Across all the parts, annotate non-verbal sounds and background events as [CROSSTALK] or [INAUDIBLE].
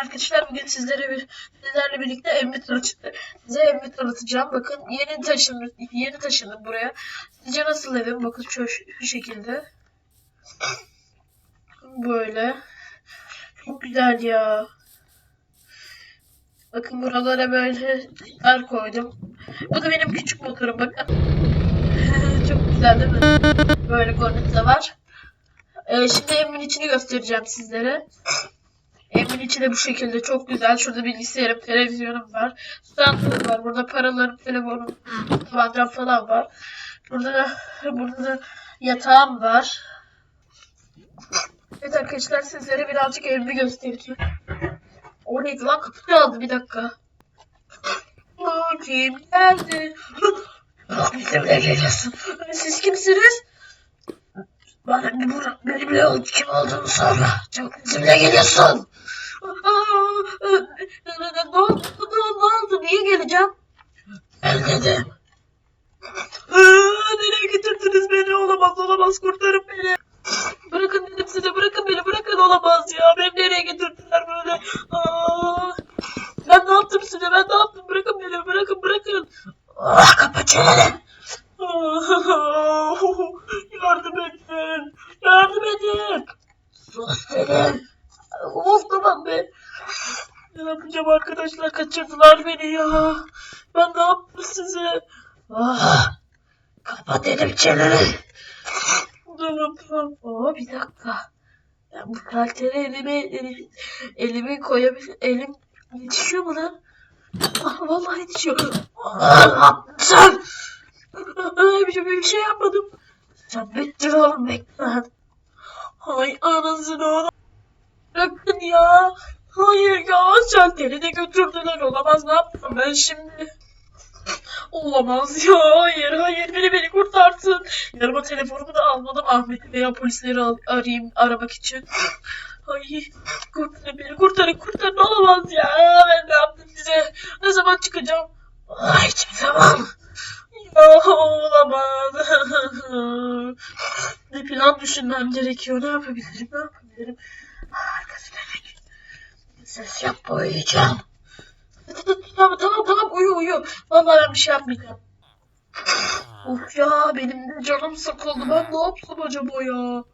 arkadaşlar. Bugün sizlere bir, sizlerle birlikte evimi tanıt size evimi tanıtacağım. Bakın yeni taşındım, yeni taşındım buraya. Sizce nasıl evim? Bakın şu, şu şekilde. Böyle. Çok güzel ya. Bakın buralara böyle yer koydum. Bu da benim küçük motorum bakın. [LAUGHS] Çok güzel değil mi? Böyle korneti de var. Ee, şimdi evimin içini göstereceğim sizlere. Evimin içi de bu şekilde çok güzel. Şurada bilgisayarım, televizyonum var. Standım var. Burada paralarım, telefonum, tabancam falan var. Burada da, burada da yatağım var. Evet arkadaşlar sizlere birazcık evimi göstereceğim. O neydi lan? Kapı çaldı bir dakika. Kim geldi? Bizimle geliyorsun. Siz kimsiniz? Bana bir bura, benimle kim olduğunu sorma. Çok bizimle geliyorsun. Ne, oldu? Ne, oldu? Niye geleceğim? Aa, nereye getirdiniz beni? Olamaz olamaz kurtarın beni. Bırakın dedim size bırakın beni bırakın olamaz ya. Beni nereye getirdiler böyle? Aa, ben ne yaptım size ben ne yaptım? Bırakın beni bırakın bırakın. Ah kapa çeneni. [LAUGHS] Yardım edin. Yardım edin. Sus dedim. Of tamam be. Ne yapacağım arkadaşlar kaçırdılar beni ya. Ben ne yaptım size? Ah, kapa dedim çeneni. Aa bir dakika. Ben bu karakteri elime, elime, elime koyabilir. Elim yetişiyor mu lan? Ah, vallahi yetişiyor. Yaptın? Ay, bir, şey- bir şey yapmadım. Sen bittin oğlum bekle. Hay anasını oğlum. Bırakın ya. Hayır ya şalteri de götürdüler. Olamaz ne yaptım ben şimdi? Olamaz ya. Hayır hayır biri beni kurtarsın. Yanıma telefonumu da almadım. Ahmet veya polisleri al, arayayım aramak için. Ay kurtarın beni kurtarın kurtarın olamaz ya. Ben ne yaptım size? Ne zaman çıkacağım? Ay hiçbir zaman. Ya olamaz. [LAUGHS] bir plan düşünmem gerekiyor. Ne yapabilirim? Ne yapabilirim? Arkası demek. Ses yapma uyuyacağım. Tamam tamam tamam uyu uyu. Vallahi ben bir şey yapmayacağım. Of ya benim de canım sıkıldı. Ben ne yapsam acaba ya?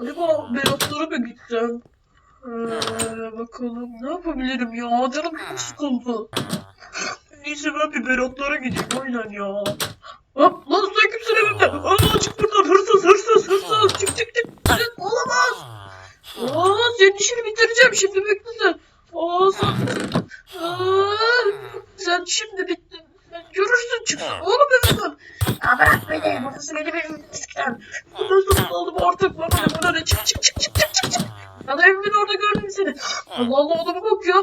Acaba Beratlara mı gitsem? Ee, bakalım ne yapabilirim ya? Canım çok sıkıldı. Neyse ben bir Beratlara gideyim aynen ya. Hop lan sen kimsin evimde? Aa çık buradan hırsız hırsız hırsız çık çık çık. Çık, Olamaz. Aa senin işini bitireceğim şimdi bekle sen. Aa sen... Aa, sen şimdi bittin. Sen görürsün çık. Oğlum evimden. Ya bırak beni. Burası benim evim eskiden. Nasıl oldum artık bana ne bana ne çık çık çık çık çık çık çık. Ben evimin orada gördüm seni. Allah Allah odama bak ya.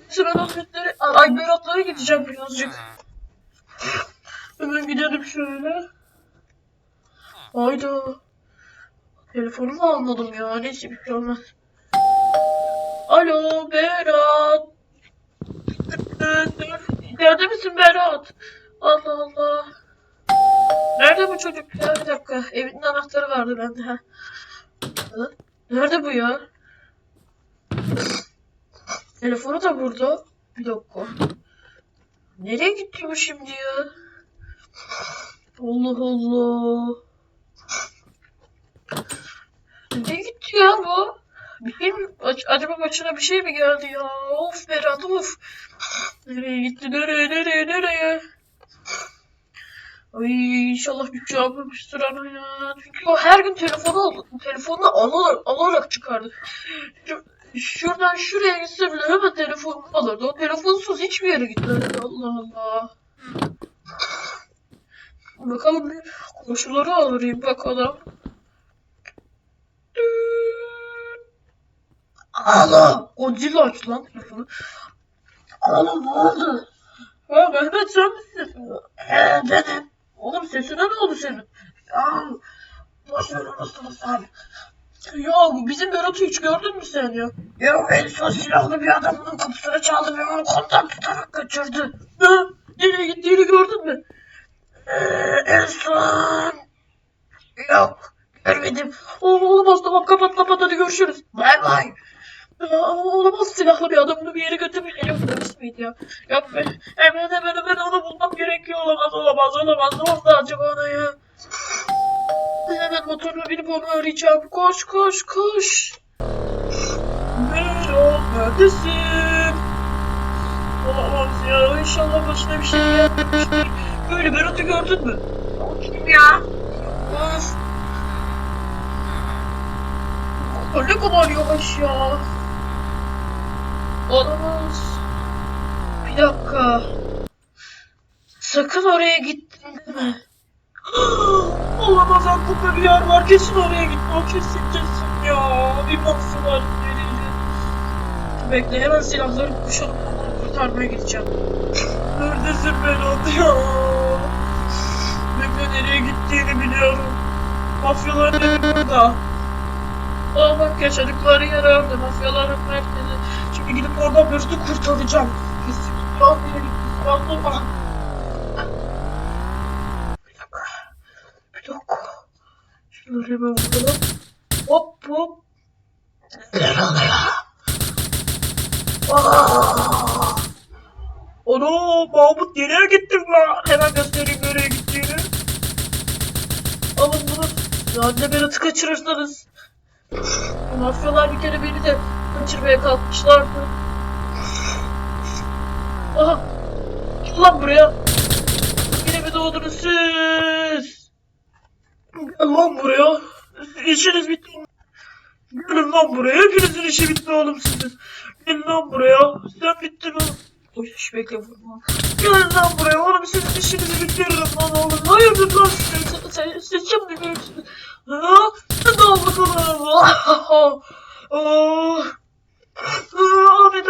Neyse ben Ahmetleri, ay Beratlara gideceğim birazcık. Hemen gidelim şöyle. Hayda. Telefonumu almadım ya. Neyse bir şey olmaz. Alo Berat. Nerede misin Berat? Allah Allah. Nerede bu çocuk ya? Bir dakika. Evinin anahtarı vardı bende. Ha. Nerede bu ya? Telefonu da burada. Bir dakika. Nereye gitti bu şimdi ya? Allah Allah. Nereye gitti ya bu? Bir şey Acaba başına bir şey mi geldi ya? Of Berat of. Nereye gitti? Nereye nereye nereye? Ay inşallah bir şey yapmamıştır ana. Çünkü o her gün telefonu aldı. Telefonunu alarak, alarak çıkardı. Şu- Şuradan şuraya gitse bile hemen telefonumu alırdı. O telefonsuz hiçbir yere gitmedi. Allah Allah. Bakalım bir koşuları alırım bakalım. Alo. Godzilla aç lan telefonu. Oğlum ne oldu? Ha Mehmet sen misin? Ee benim. Oğlum sesine ne oldu senin? Ya boş ver unuttunuz abi. Bu bizim Berat'ı hiç gördün mü sen ya? Ya en son silahlı bir adamın kapısını çaldı ve onu koldan tutarak kaçırdı. Ne? Nereye gittiğini gördün mü? Ee, en son... Yok görmedim. Oğlum olamaz tamam kapat kapat hadi görüşürüz. Bay bay. Aa, olamaz silahlı bir adam bunu bir yere. Yok polis miydi ya? Ya ben, hemen hemen hemen onu bulmam gerekiyor. Olamaz olamaz olamaz. Ne oldu acaba ona ya? Hemen motoruna binip onu arayacağım. Koş koş koş. Merhaba neredesin? Olamaz ya inşallah başına bir şey gelmemiştir. Böyle Berat'ı gördün mü? O kim ya? Of. Ne kadar yavaş ya. Olamaz. Bir dakika. Sakın oraya gittin deme. [GASPS] Olamaz aklımda bir yer var. Kesin oraya gitme. O kesin kesin ya. Bir mafya var. Bekle hemen silahları kuşanıp onu kurtarmaya gideceğim. [LAUGHS] Neredesin Berat ya? [LAUGHS] Bekle nereye gittiğini biliyorum. Mafyaların burada. Aa bak yaşadıkları yer orada. Mafyaların merkezi. Şimdi gidip oradan Berat'ı kurtaracağım. Kesin silah nereye gitti? Silahlı. Bir dakika. Şunları hemen bakalım. Hop hop. Neler oluyor? Ana Mahmut nereye gittin lan? Hemen göstereyim nereye gittiğini. Alın bunu. Ya anne Berat'ı kaçırırsanız. Mafyalar bir kere beni de kaçırmaya kalkmışlardı. Aha. Gel lan buraya. Yine mi doğdunuz siz? Gel lan buraya. İşiniz bitti. Gelin lan buraya. Hepinizin işi bitti oğlum sizin. Gelin lan buraya. Sen bittin oğlum. Oy şu bekle vurma. Gelin lan buraya. Oğlum sizin işinizi bitiririm lan oğlum. Hayırdır lan siz? Sen, siz şimdi görürsünüz. Ha? Hadi al bakalım.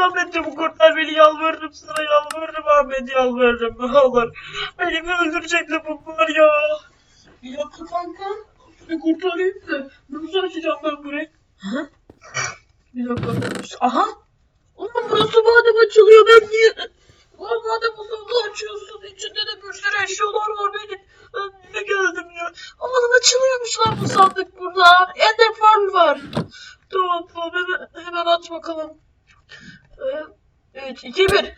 Aa, Ahmet Ahmet çabuk kurtar beni yalvarırım sana yalvarırım Ahmet yalvarırım ne olur. Beni öldürecekler bunlar ya. Bir dakika kanka. Bir kurtarayım da. Nasıl açacağım ben burayı? Ha? Bir dakika. Aha. Oğlum burası madem açılıyor ben niye... Ulan madem uzunluğu açıyorsun içinde de bir sürü eşyalar var benim. Ben niye geldim ya? Oğlum açılıyormuş lan bu sandık burada. Ender Pearl var. Tamam tamam hemen, hemen aç bakalım. Ee, 3, 2, 1.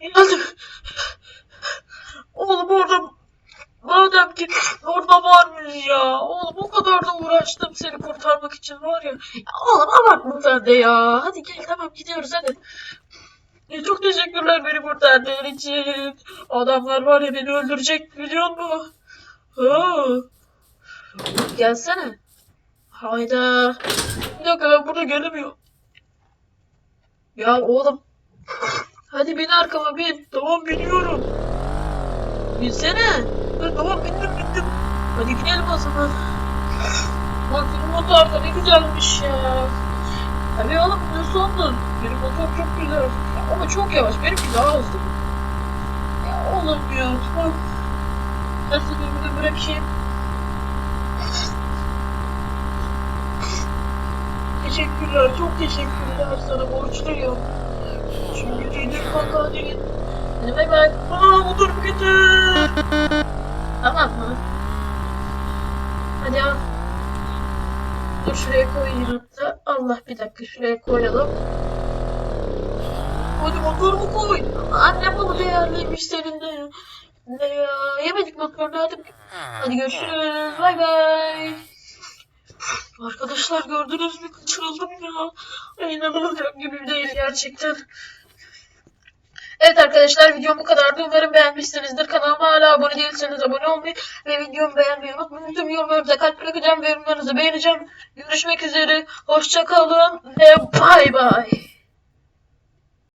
Geldim. Oğlum orada Madem ki orada varmış ya. Oğlum o kadar da uğraştım seni kurtarmak için var ya. ya oğlum abartma sen de ya. Hadi gel tamam gidiyoruz hadi. Ya çok teşekkürler beni kurtardığın için. Adamlar var ya beni öldürecek biliyor musun? Ha. Gelsene. Hayda. Bir dakika ben burada gelemiyorum. Ya oğlum. Hadi bin arkama bin. Tamam biniyorum. Binsene. Ha, tamam bindim bindim. Hadi gidelim o zaman. Bak benim motor da ne güzelmiş ya. Tabii oğlum ne sandın? Benim motor çok güzel. Ya, ama çok yavaş. Benimki daha hızlı. Ya oğlum ya tamam. Ben seni bırakayım. Teşekkürler. Çok teşekkürler sana borçluyum. Çünkü dedim kanka değil. Hadi bay bay. Aa motorumu getir. Tamam mı? Hadi al. Dur şuraya koyayım hatta. Allah bir dakika şuraya koyalım. Hadi motorumu koy. Annem bunu değerliymiş senin de. Ne ya? Yemedik motorunu hadi. Hadi görüşürüz. Bay bay. Arkadaşlar gördünüz mü? Kaçırıldım ya. Ay, İnanılacak gibi değil gerçekten. Evet arkadaşlar videom bu kadardı. Umarım beğenmişsinizdir. Kanalıma hala abone değilseniz abone olmayı ve videomu beğenmeyi unutmayın. Tüm yorumlarınıza kalp bırakacağım ve yorumlarınızı beğeneceğim. Görüşmek üzere. Hoşça kalın ve bay bay.